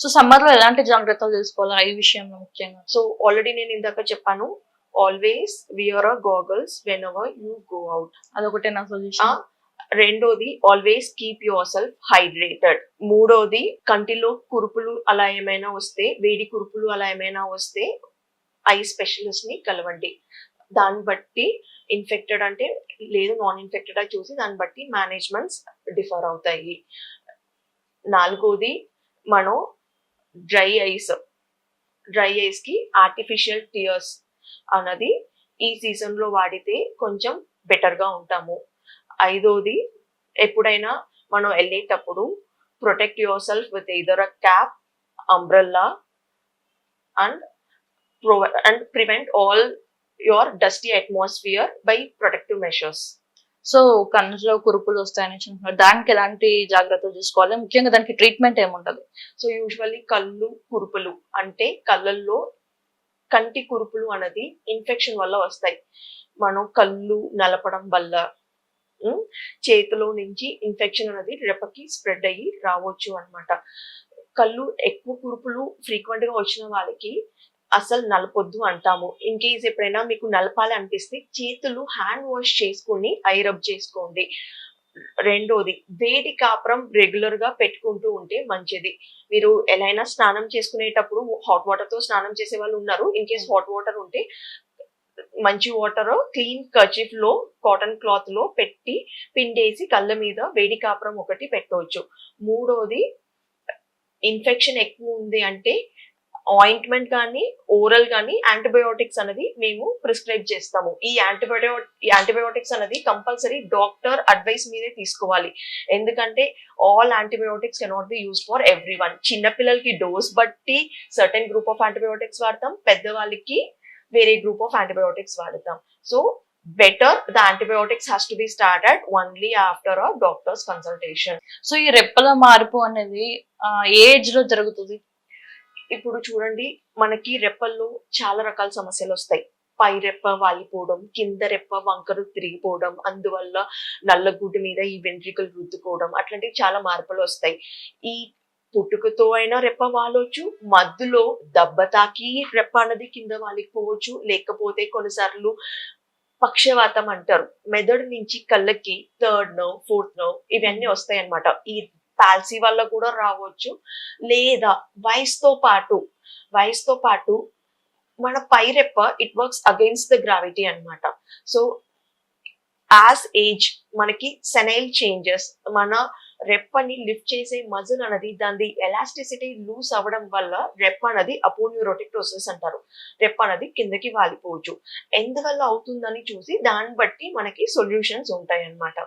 So సమ్మర్లో ఎలాంటి జాగ్రత్తలు తీసుకోవాలి ఈ విషయంలో ముఖ్యంగా? సో ఆల్రెడీ నేను ఇందాక చెప్పాను always wear a goggles whenever you go out అదొకటే నా సొల్యూషన్ రెండోది always keep yourself hydrated మూడోది కంటిలో కురుపులు అలా ఏమైనా వస్తే వేడి కురుపులు అలా ఏమైనా వస్తే ఐ స్పెషలిస్ట్ని కలవండి. దాన్ని బట్టి ఇన్ఫెక్టెడ్ అంటే లేదు నాన్ ఇన్ఫెక్టెడ్ అని చూసి దాన్ని బట్టి మేనేజ్మెంట్స్ డిఫర్ అవుతాయి. నాలుగోది మనం డ్రై ఐస్ డ్రై ఐస్కి ఆర్టిఫిషియల్ టియర్స్ అన్నది ఈ సీజన్లో వాడితే కొంచెం బెటర్గా ఉంటాము. ఐదోది ఎప్పుడైనా మనం వెళ్ళేటప్పుడు protect yourself with either a cap umbrella and and prevent all your dusty atmosphere by protective measures so కన్నులో కురుపులు వస్తాయని చెప్తున్నారు దానికి ఎలాంటి జాగ్రత్తలు తీసుకోవాలి? ముఖ్యంగా దానికి ట్రీట్మెంట్ ఏముంటది? సో యూజువల్లీ కళ్ళు కురుపులు అంటే కళ్ళల్లో కంటి కురుపులు అనేది ఇన్ఫెక్షన్ వల్ల వస్తాయి. మనం కళ్ళు నలపడం వల్ల చేతిలో నుంచి ఇన్ఫెక్షన్ అనేది రెపకి స్ప్రెడ్ అయ్యి రావచ్చు అన్నమాట. కళ్ళు ఎక్కువ కురుపులు ఫ్రీక్వెంట్గా వచ్చిన వాళ్ళకి అసలు నలపొద్దు అంటాము. ఇన్ కేస్ ఎప్పుడైనా మీకు నలపాలి అనిపిస్తే చేతులు హ్యాండ్ వాష్ చేసుకొని ఐరబ్ చేసుకోండి. రెండోది వేడి కాపురం రెగ్యులర్గా పెట్టుకుంటూ ఉంటే మంచిది. మీరు ఎలా అయినా స్నానం చేసుకునేటప్పుడు హాట్ వాటర్తో స్నానం చేసే వాళ్ళు ఉన్నారు. ఇన్ కేస్ హాట్ వాటర్ ఉంటే మంచి వాటర్ క్లీన్ కర్చీఫ్లో కాటన్ క్లాత్లో పెట్టి పిండేసి కళ్ళ మీద వేడి కాపురం ఒకటి పెట్టవచ్చు. మూడోది ఇన్ఫెక్షన్ ఎక్కువ ఉంది అంటే ఆయింట్మెంట్ కానీ ఓరల్ కానీ యాంటీబయోటిక్స్ అనేది మేము ప్రిస్క్రైబ్ చేస్తాము. ఈ యాంటీబయో యాంటీబయోటిక్స్ అనేది కంపల్సరీ డాక్టర్ అడ్వైస్ మీదే తీసుకోవాలి. ఎందుకంటే all antibiotics cannot be use for everyone చిన్నపిల్లలకి డోస్ బట్టి సర్టెన్ గ్రూప్ ఆఫ్ యాంటీబయోటిక్స్ వాడతాం పెద్దవాళ్ళకి వేరే గ్రూప్ ఆఫ్ యాంటీబయోటిక్స్ వాడతాం. So better the antibiotics has to be started only after a doctor's consultation so ఈ రెప్పల మార్పు అనేది ఏ ఏజ్లో జరుగుతుంది? ఇప్పుడు చూడండి మనకి రెప్పల్లో చాలా రకాల సమస్యలు వస్తాయి. పై రెప్ప వాలిపోవడం కింద రెప్ప వంకరు తిరిగిపోవడం అందువల్ల నల్లగుడ్డు మీద ఈ వెంట్రికలు రుద్దుకోవడం అట్లాంటివి చాలా మార్పులు వస్తాయి. ఈ పుట్టుకతో అయినా రెప్ప వాలొచ్చు మధ్యలో దెబ్బ తాకి రెప్ప అన్నది కింద వాలిపోవచ్చు. లేకపోతే కొన్నిసార్లు పక్షవాతం అంటారు. మెదడు నుంచి కళ్ళకి థర్డ్ నో ఫోర్త్ నో ఇవన్నీ వస్తాయి అనమాట ఈ పాలసీ వల్ల కూడా రావచ్చు. లేదా వయసుతో పాటు వయసుతో పాటు మన పై రెప్ప it works against the gravity అన్నమాట. సో యాజ్ ఏజ్ మనకి సెనైల్ చేంజెస్ మన రెప్పని లిఫ్ట్ చేసే మజిల్ అనేది దాని ఎలాస్టిసిటీ లూస్ అవ్వడం వల్ల రెప్ప అనేది అపోన్యూరోటిక్ ప్రోసెస్ అంటారు. రెప్ప అనేది కిందకి వాలిపోవచ్చు. ఎందువల్ల అవుతుందని చూసి దాన్ని బట్టి మనకి సొల్యూషన్స్ ఉంటాయి అన్నమాట